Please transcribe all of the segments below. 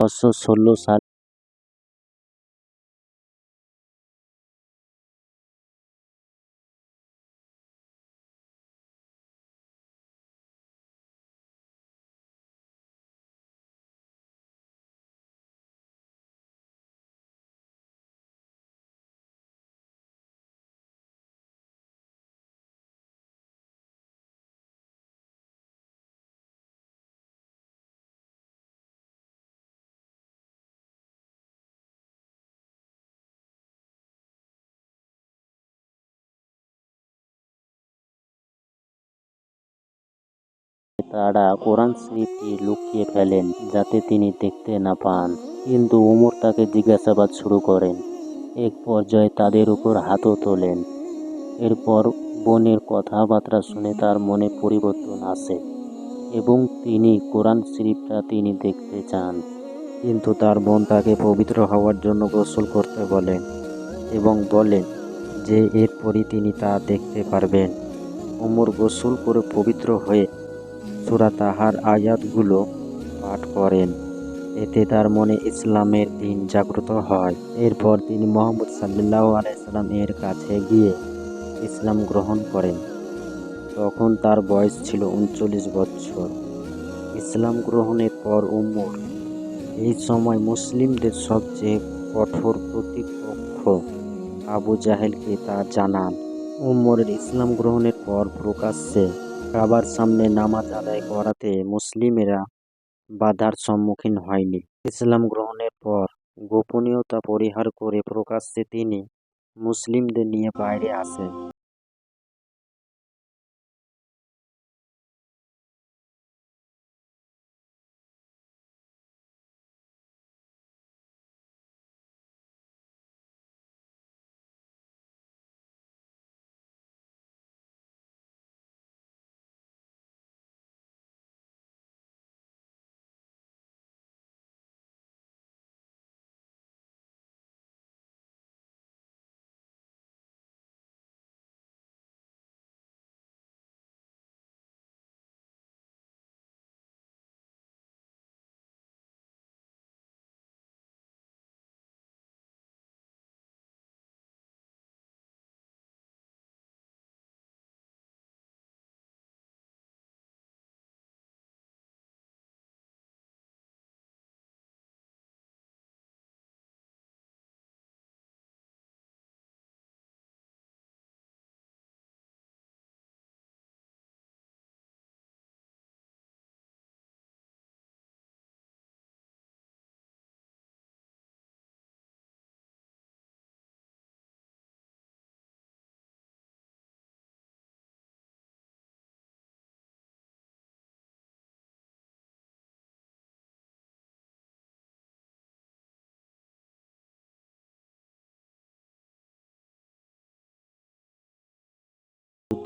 ছশো ষোলো সাল তারা কোরআন শরীফটি লুকিয়ে ফেলেন যাতে তিনি দেখতে না পান। কিন্তু উমর তাকে জিজ্ঞাসাবাদ শুরু করেন। এক পর্যায়ে তাদের উপর হাতও তোলেন। এরপর বোনের কথাবার্তা শুনে তার মনে পরিবর্তন আসে এবং তিনি কোরআন শরীফটা তিনি দেখতে চান। কিন্তু তার বোন তাকে পবিত্র হওয়ার জন্য গোসল করতে বলেন এবং বলেন যে এরপরই তিনি তা দেখতে পারবেন। ওমর গোসল করে পবিত্র হয়ে সূরা তাহার আয়াতগুলো পাঠ করেন। এতে তার মনে ইসলামের দিন জাগ্রত হয়। এরপর তিনি মোহাম্মদ সাল্লাহ আলাইসাল্লাম এর কাছে গিয়ে ইসলাম গ্রহণ করেন। তখন তার বয়স ছিল উনচল্লিশ বছর। ইসলাম গ্রহণের পর উমর। এই সময় মুসলিমদের সবচেয়ে কঠোর প্রতিপক্ষ আবু জাহেলকে তা জানান। উমরের ইসলাম গ্রহণের পর প্রকাশ্যে কাবার সামনে নামাজ আদায় করাতে মুসলিমেরা বাধার সম্মুখীন হয়নি। ইসলাম গ্রহণের পর গোপনীয়তা পরিহার করে প্রকাশ্যে তিনি মুসলিমদের নিয়ে বাইরে আসেন।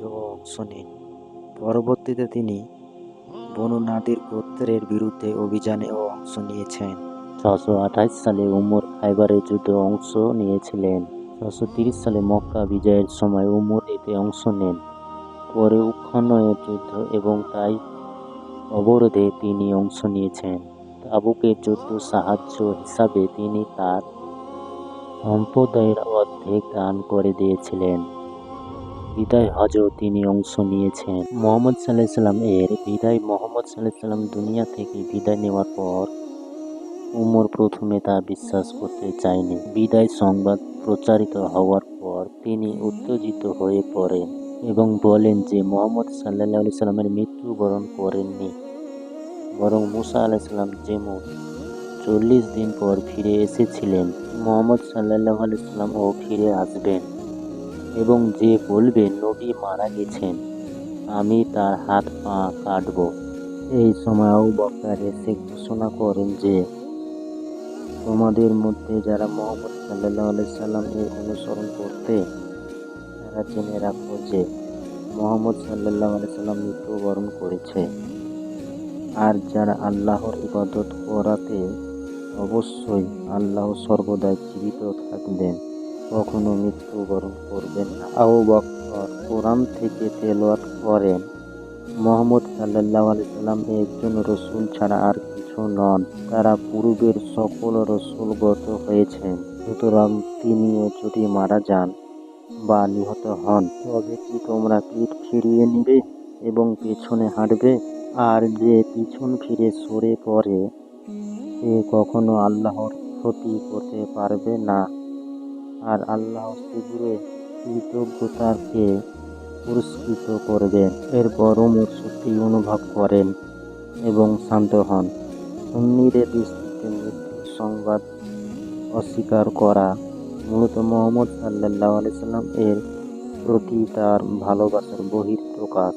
অংশ নেন। পরবর্তীতে তিনি বনু নাদির গোত্রের বিরুদ্ধে অভিযানেও অংশ নিয়েছেন। ছশো আঠাশ সালে উমর খাইবারের যুদ্ধে অংশ নিয়েছিলেন। ছশো তিরিশ সালে মক্কা বিজয়ের সময় উমর এতে অংশ নেন। পরে উক্ষণয়ের যুদ্ধ এবং তাই অবরোধে তিনি অংশ নিয়েছেন। তাবুকের যুদ্ধ সাহায্য হিসাবে তিনি তার সম্প্রদায়ের অর্ধেক দান করে দিয়েছিলেন। বিদায় হজও তিনি অংশ নিয়েছেন। মোহাম্মদ সাল্লাহ সাল্লাম এর বিদায়, মোহাম্মদ সাল্লাহ সাল্লাম দুনিয়া থেকে বিদায় নেওয়ার পর উমর প্রথমে তা বিশ্বাস করতে চায়নি। বিদায় সংবাদ প্রচারিত হওয়ার পর তিনি উত্তেজিত হয়ে পড়েন এবং বলেন যে মোহাম্মদ সাল্লাহ আলি সাল্লামের মৃত্যুবরণ করেননি। বরং মুসা আলাইসাল্লাম যেমন চল্লিশ দিন পর ফিরে এসেছিলেন, মোহাম্মদ সাল্লাহ ও ফিরে আসবেন। এবং যে বলবে, নবী মারা গেছেন, আমি তার হাত পা কাটব। এই সময় আবু বকর এসে ঘোষণা করেন যে, তোমাদের মধ্যে যারা মোহাম্মদ সাল্লাহ আলাই সাল্লাম এর অনুসরণ করতে, তারা জেনে রাখো যে, মোহাম্মদ সাল্লাহ আলাই সাল্লাম মৃত্যুবরণ করেছে। আর যারা আল্লাহর ইবাদত করাতে, অবশ্যই আল্লাহ সর্বদাই জীবিত থাকবেন। কখনো মৃত্যুবরণ করবেন আবু বকর কোরআন থেকে তেলাওয়াত করেন। মোহাম্মদ সাল্লাহ আলি সাল্লাম একজন রসুল ছাড়া আর কিছু কিছু নন। তারা পূর্বের সকল রসুলগত হয়েছেন। সুতরাং তিনিও যদি মারা যান বা নিহত হন, তবে কি তোমরা পিঠ ফিরিয়ে নিবে এবং পেছনে হাঁটবে? আর যে পিছন ফিরে সরে পড়ে, সে কখনো আল্লাহর ক্ষতি করতে পারবে না। আর আল্লাহ শীঘ্রই কৃতজ্ঞতাকে পুরস্কৃত করবেন। এরপর উমর সত্যি অনুভব করেন এবং শান্ত হন। সুন্নিদের দৃষ্টিতে মৃত্যুর সংবাদ অস্বীকার করা মূলত মোহাম্মদ সাল্লাহ আলাইসাল্লাম এর প্রতি তার ভালোবাসার বহিঃপ্রকাশ।